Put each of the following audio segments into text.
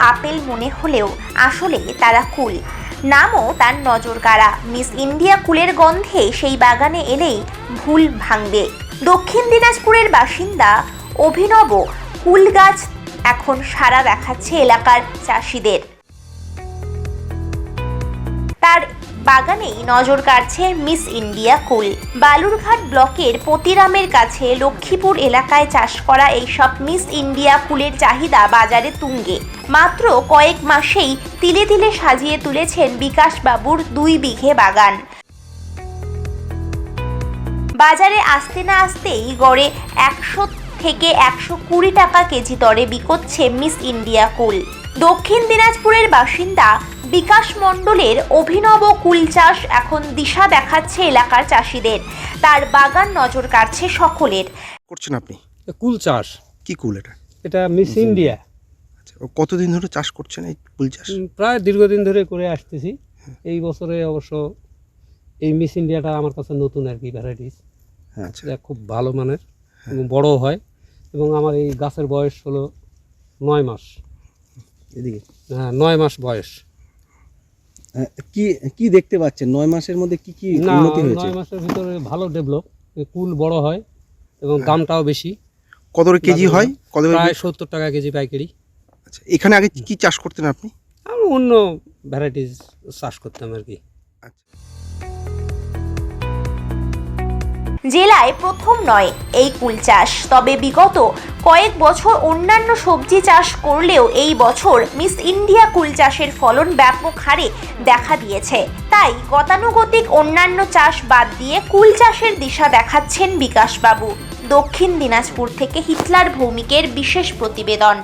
Apple মনে হলেও আসলে তারা কুল। নামও তার নজর কাড়া মিস ইন্ডিয়া কুলের গন্ধে সেই বাগানে এলেই ভুল ভাঙবে। দক্ষিণ দিনাজপুরের বাসিন্দা অভিনব কুল গাছ এখন সারা দেখাচ্ছে এলাকার চাষিদের। তার বাগানেই নজর কাড়ছে মিস ইন্ডিয়া কুল। বালুরঘাট ব্লকের পতিরামের কাছে লক্ষ্মীপুর এলাকায় চাষ করা এইসব মিস ইন্ডিয়া কুলের চাহিদা বাজারে তুঙ্গে। মাত্র কয়েক মাসেই তিলে তিলে সাজিয়ে তুলেছেন বিকাশ বাবুর দুই বিঘে বাগান। বাজারে আসতে না আসতেই গড়ে একশো থেকে একশো কুড়ি টাকা কেজি দরে বিকোচ্ছে মিস ইন্ডিয়া কুল। দক্ষিণ দিনাজপুরের বাসিন্দা বিকাশ মণ্ডলের অভিনব কুল চাষ এখন দিশা দেখাচ্ছে এলাকার চাষিদের। তার বাগান নজর কাড়ছে সকলের। করছেন আপনি? কুল চাষ। কি কুল এটা? এটা মিস ইন্ডিয়া। আচ্ছা কতদিন ধরে চাষ করছেন এই কুল চাষ? প্রায় দীর্ঘদিন ধরে করে আসতেছি। এই বছরে অবশ্য এই মিস ইন্ডিয়াটা আমার কাছে নতুন আর কি ভ্যারাইটিস আচ্ছা। এটা খুব ভালো মানের এবং বড় হয় এবং আমার এই গাছের বয়স হলো নয় মাস। এদিকে। হ্যাঁ নয় মাস বয়স। কি কি দেখতে পাচ্ছেন? নয় মাসের মধ্যে কি কি উন্নতি হয়েছে? নয় মাসের ভিতরে ভালো ডেভেলপ। কুল বড় হয় এবং দামটাও বেশি। কত করে কেজি হয়? কত করে প্রায় সত্তর টাকা কেজি পাইকারি। আচ্ছা এখানে আগে কি চাষ করতেন আপনি? আমি অন্য ভ্যারাইটিস চাষ করতাম আর কি। জেলায় প্রথম নয় এই কুল চাষ। তবে বিগত কয়েক বছর অন্যান্য সবজি চাষ করলেও এই বছর মিস ইন্ডিয়া কুল চাষের ফলন ব্যাপক হারে দেখা দিয়েছে। তাই গতানুগতিক অন্যান্য চাষ বাদ দিয়ে কুল চাষের দিশা দেখাচ্ছেন বিকাশবাবু। দক্ষিণ দিনাজপুর থেকে হিটলার ভৌমিকের বিশেষ প্রতিবেদন।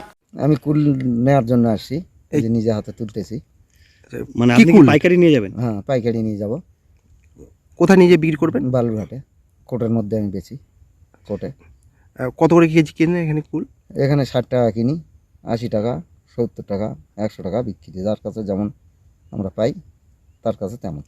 আমি কুল নেওয়ার জন্য আসছি এই যে নিজে হাতে তুলতেছি। মানে আপনি কি পাইকারি নিয়ে যাবেন? হ্যাঁ পাইকারি নিয়ে যাব। কোথায় নিয়ে যেয়ে বিক্রি করবেন? বালুরঘাটে কোটের মধ্যে আমি বেচি কোটে। কত করে কেজি কেনে এখানে কুল? এখানে ষাট টাকা কিনি আশি টাকা সত্তর টাকা একশো টাকা বিক্রি। যার কাছে যেমন আমরা পাই তার কাছে তেমন।